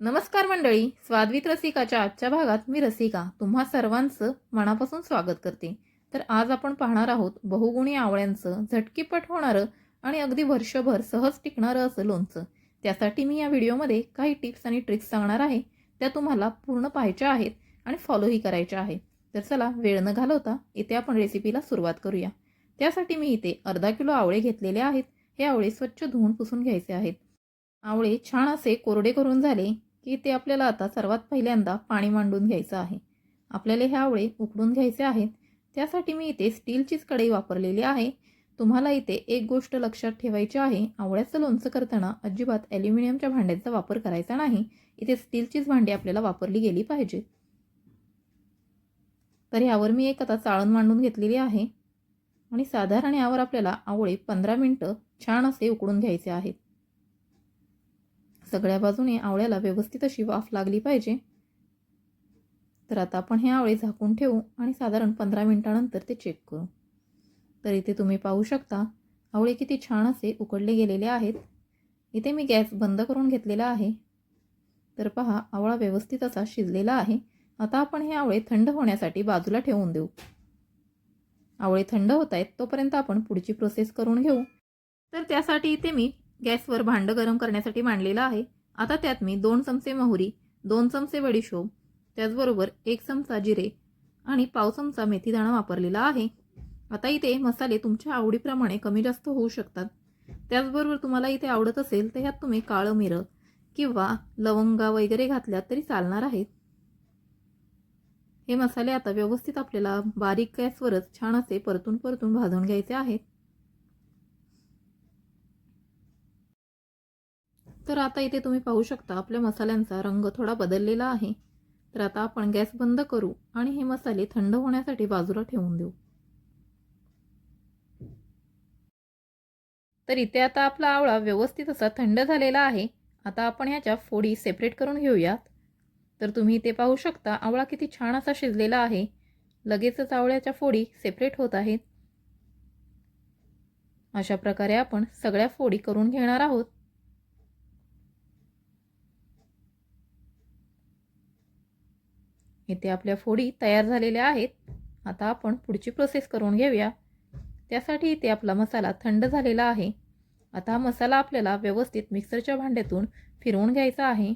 नमस्कार मंडळी. स्वादवित रसिकाच्या आजच्या भागात मी रसिका. तुम्हा सर्वांचं मनापासून स्वागत करते. तर आज आपण पाहणार आहोत बहुगुणी आवळ्यांचं झटकीपट होणारं आणि अगदी वर्षभर सहज टिकणारं असं लोणचं. त्यासाठी मी या व्हिडिओमध्ये काही टिप्स आणि ट्रिक्स सांगणार आहे. त्या तुम्हाला पूर्ण पाहायच्या आहेत आणि फॉलोही करायच्या आहेत. तर चला वेळ न घालवता इथे आपण रेसिपीला सुरुवात करूया. त्यासाठी मी इथे अर्धा किलो आवळे घेतलेले आहेत. हे आवळे स्वच्छ धुवून पुसून घ्यायचे आहेत. आवळे छान असे कोरडे करून झाले की ते आपल्याला आता सर्वात पहिल्यांदा पाणी मांडून घ्यायचं आहे. आपल्याला हे आवळे उकडून घ्यायचे आहेत. त्यासाठी मी इथे स्टीलचीच कढई वापरलेली आहे. तुम्हाला इथे एक गोष्ट लक्षात ठेवायची आहे. आवळ्याचं लोणचं करताना अजिबात ॲल्युमिनियमच्या भांड्यांचा वापर करायचा नाही. इथे स्टीलचीच भांडी आपल्याला वापरली गेली पाहिजे. तर यावर मी एक आता चाळण मांडून घेतलेली आहे. आणि साधारण यावर आपल्याला आवळे पंधरा मिनटं छान असे उकडून घ्यायचे आहेत. सगळ्या बाजूने आवळ्याला व्यवस्थित अशी वाफ लागली पाहिजे. तर आता आपण हे आवळे झाकून ठेवू आणि साधारण पंधरा मिनिटानंतर ते चेक करू. तर इथे तुम्ही पाहू शकता आवळे किती छान असे उकडले गेलेले आहेत. इथे मी गॅस बंद करून घेतलेला आहे. तर पहा आवळा व्यवस्थित असा शिजलेला आहे. आता आपण हे आवळे थंड होण्यासाठी बाजूला ठेवून देऊ. आवळे थंड होत आहेत तोपर्यंत आपण पुढची प्रोसेस करून घेऊ. तर त्यासाठी इथे मी गॅसवर भांडं गरम करण्यासाठी मांडलेलं आहे. आता त्यात मी दोन चमचे मोहरी दोन चमचे बडीशोप त्याचबरोबर एक चमचा जिरे आणि पाव चमचा मेथीदाणा वापरलेला आहे. आता इथे मसाले तुमच्या आवडीप्रमाणे कमी जास्त होऊ शकतात. त्याचबरोबर तुम्हाला इथे आवडत असेल तर ह्यात तुम्ही काळं मिरं किंवा लवंगा वगैरे घातल्यात तरी चालणार आहेत. हे मसाले आता व्यवस्थित आपल्याला बारीक गॅसवरच छान असे परतून परतून भाजून घ्यायचे आहेत. तर आता इथे तुम्ही पाहू शकता आपल्या मसाल्यांचा रंग थोडा बदललेला आहे. तर आता आपण गॅस बंद करू आणि हे मसाले थंड होण्यासाठी बाजूला ठेवून देऊ. तर इथे आता आपला आवळा व्यवस्थित असा थंड झालेला आहे. आता आपण ह्याच्या फोडी सेपरेट करून घेऊयात. तर तुम्ही इथे पाहू शकता आवळा किती छान असा शिजलेला आहे. लगेचच आवळ्याच्या फोडी सेपरेट होत आहेत. अशा प्रकारे आपण सगळ्या फोडी करून घेणार आहोत. इथे आपल्या फोडी तयार झालेल्या आहेत. आता आपण पुढची प्रोसेस करून घेऊया. त्यासाठी इथे आपला मसाला थंड झालेला आहे. आता हा मसाला आपल्याला व्यवस्थित मिक्सरच्या भांड्यातून फिरवून घ्यायचा आहे.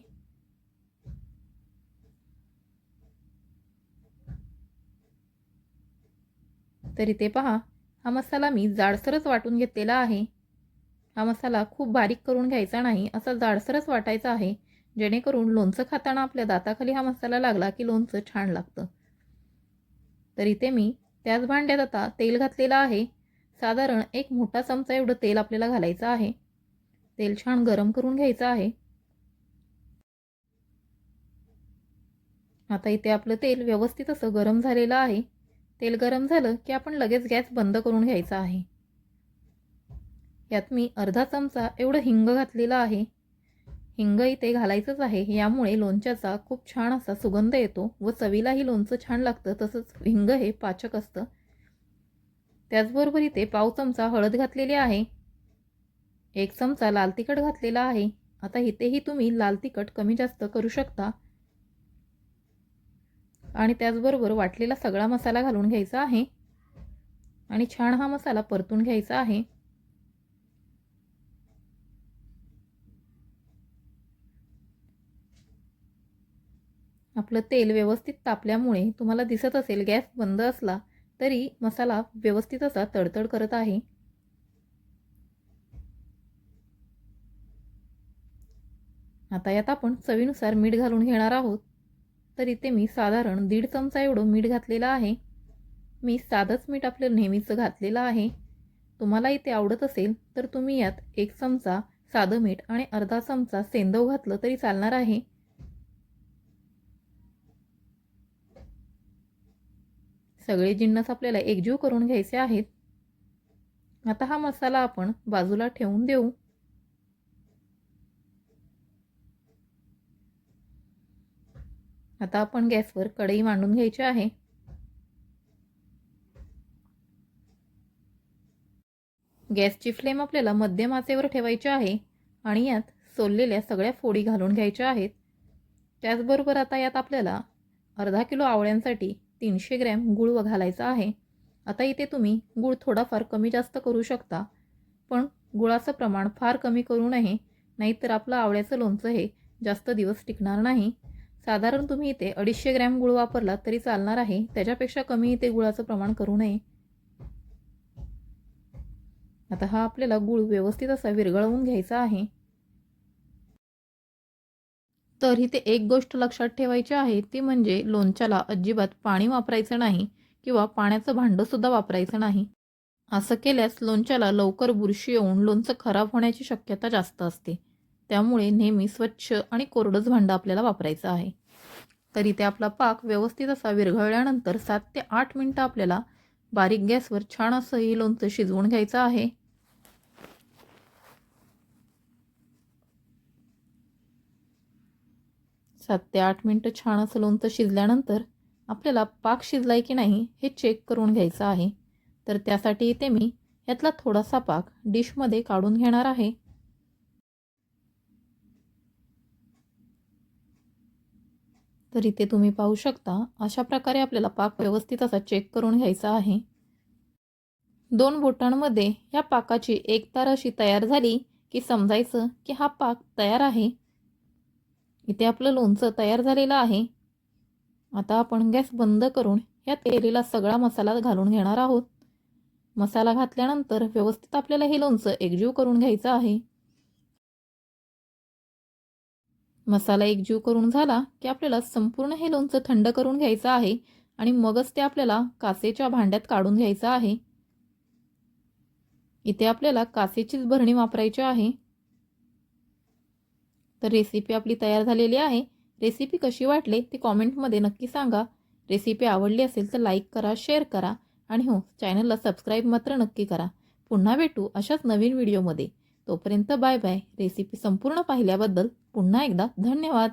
तर इथे पहा हा मसाला मी जाडसरच वाटून घेतलेला आहे. हा मसाला खूप बारीक करून घ्यायचा नाही असा जाडसरच वाटायचा आहे. जेणेकरून लोणचं खाताना आपल्या दाताखाली हा मसाला लागला की लोणचं छान लागतं. तर इथे मी त्याच भांड्यात आता तेल घातलेलं आहे. साधारण एक मोठा चमचा एवढं तेल आपल्याला घालायचं आहे. तेल छान गरम करून घ्यायचं आहे. आता इथे आपलं तेल व्यवस्थित असं गरम झालेलं आहे. तेल गरम झालं की आपण लगेच गॅस बंद करून घ्यायचा आहे. यात मी अर्धा चमचा एवढं हिंग घातलेलं आहे. हिंग इथे घालायचंच आहे. यामुळे लोणच्याचा खूप छान असा सुगंध येतो व चवीलाही लोणचं छान लागतं. तसंच हिंग हे पाचक असतं. त्याचबरोबर इथे पाव चमचा हळद घातलेली आहे. एक चमचा लाल तिखट घातलेला आहे. आता इथेही तुम्ही लाल तिखट कमी जास्त करू शकता. आणि त्याचबरोबर वाटलेला सगळा मसाला घालून घ्यायचा आहे. आणि छान हा मसाला परतून घ्यायचा आहे. आपलं तेल व्यवस्थित तापल्यामुळे तुम्हाला दिसत असेल गॅस बंद असला तरी मसाला व्यवस्थित असा तडतड करत आहे. आता यात आपण चवीनुसार मीठ घालून घेणार आहोत. तर इथे मी साधारण दीड चमचा एवढं मीठ घातलेलं आहे. मी साधंच मीठ आपलं नेहमीचं घातलेलं आहे. तुम्हाला इथे आवडत असेल तर तुम्ही यात एक चमचा साधं मीठ आणि अर्धा चमचा सेंदव घातलं तरी चालणार आहे. सगळे जिन्नस आपल्याला एकजीव करून घ्यायचे आहेत. आता हा मसाला आपण बाजूला ठेवून देऊ. आता आपण गॅसवर कढई मांडून घ्यायची आहे. गॅसची फ्लेम आपल्याला मध्यम आचेवर ठेवायची आहे आणि यात सोललेल्या सगळ्या फोडी घालून घ्यायच्या आहेत. त्याचबरोबर आता यात आपल्याला अर्धा किलो आवळ्यांसाठी तीनशे ग्रॅम गूळ घालायचा आहे. आता इथे तुम्ही गूळ थोडाफार कमी जास्त करू शकता. पण गुळाचं प्रमाण फार कमी करू नये नाहीतर आपलं आवळ्याचं लोणचं हे जास्त दिवस टिकणार नाही. साधारण तुम्ही इथे अडीचशे ग्रॅम गुळ वापरला तरी चालणार आहे. त्याच्यापेक्षा कमी इथे गुळाचं प्रमाण करू नये. आता हा आपल्याला गूळ व्यवस्थित असा विरघळवून घ्यायचा आहे. तर इथे एक गोष्ट लक्षात ठेवायची आहे ती म्हणजे लोणच्याला अजिबात पाणी वापरायचं नाही किंवा पाण्याचं भांडंसुद्धा वापरायचं नाही. असं केल्यास लोणच्याला लवकर बुरशी येऊन लोणचं खराब होण्याची शक्यता जास्त असते. त्यामुळे नेहमी स्वच्छ आणि कोरडंच भांडं आपल्याला वापरायचं आहे. तर इथे आपला पाक व्यवस्थित असा विरघळल्यानंतर सात ते आठ मिनटं आपल्याला बारीक गॅसवर छान असं हे लोणचं शिजवून घ्यायचं आहे. सात ते आठ मिनटं छान असं लोणचं शिजल्यानंतर आपल्याला पाक शिजलाय की नाही हे चेक करून घ्यायचं आहे. तर त्यासाठी इथे मी यातला थोडासा पाक डिशमध्ये काढून घेणार आहे. तर इथे तुम्ही पाहू शकता अशा प्रकारे आपल्याला पाक व्यवस्थित असा चेक करून घ्यायचा आहे. दोन बोटांमध्ये या पाकाची एक तार अशी तयार झाली की समजायचं की हा पाक तयार आहे. इथे आपलं लोणचं तयार झालेलं आहे. आता आपण गॅस बंद करून या तेलीला सगळा मसाला घालून घेणार आहोत. मसाला घातल्यानंतर व्यवस्थित आपल्याला हे लोणचं एकजीव करून घ्यायचं आहे. मसाला एकजीव करून झाला की आपल्याला संपूर्ण हे लोणचं थंड करून घ्यायचं आहे आणि मगच ते आपल्याला कासेच्या भांड्यात काढून घ्यायचं आहे. इथे आपल्याला कासेचीच भरणी वापरायची आहे. तर रेसिपी आपली तयार झालेली आहे. रेसिपी कशी वाटली ती कॉमेंटमध्ये नक्की सांगा. रेसिपी आवडली असेल तर लाईक करा शेअर करा आणि हो चॅनलला सबस्क्राईब मात्र नक्की करा. पुन्हा भेटू अशाच नवीन व्हिडिओमध्ये तोपर्यंत बाय बाय रेसिपी संपूर्ण पाहिल्याबद्दल पुन्हा एकदा धन्यवाद.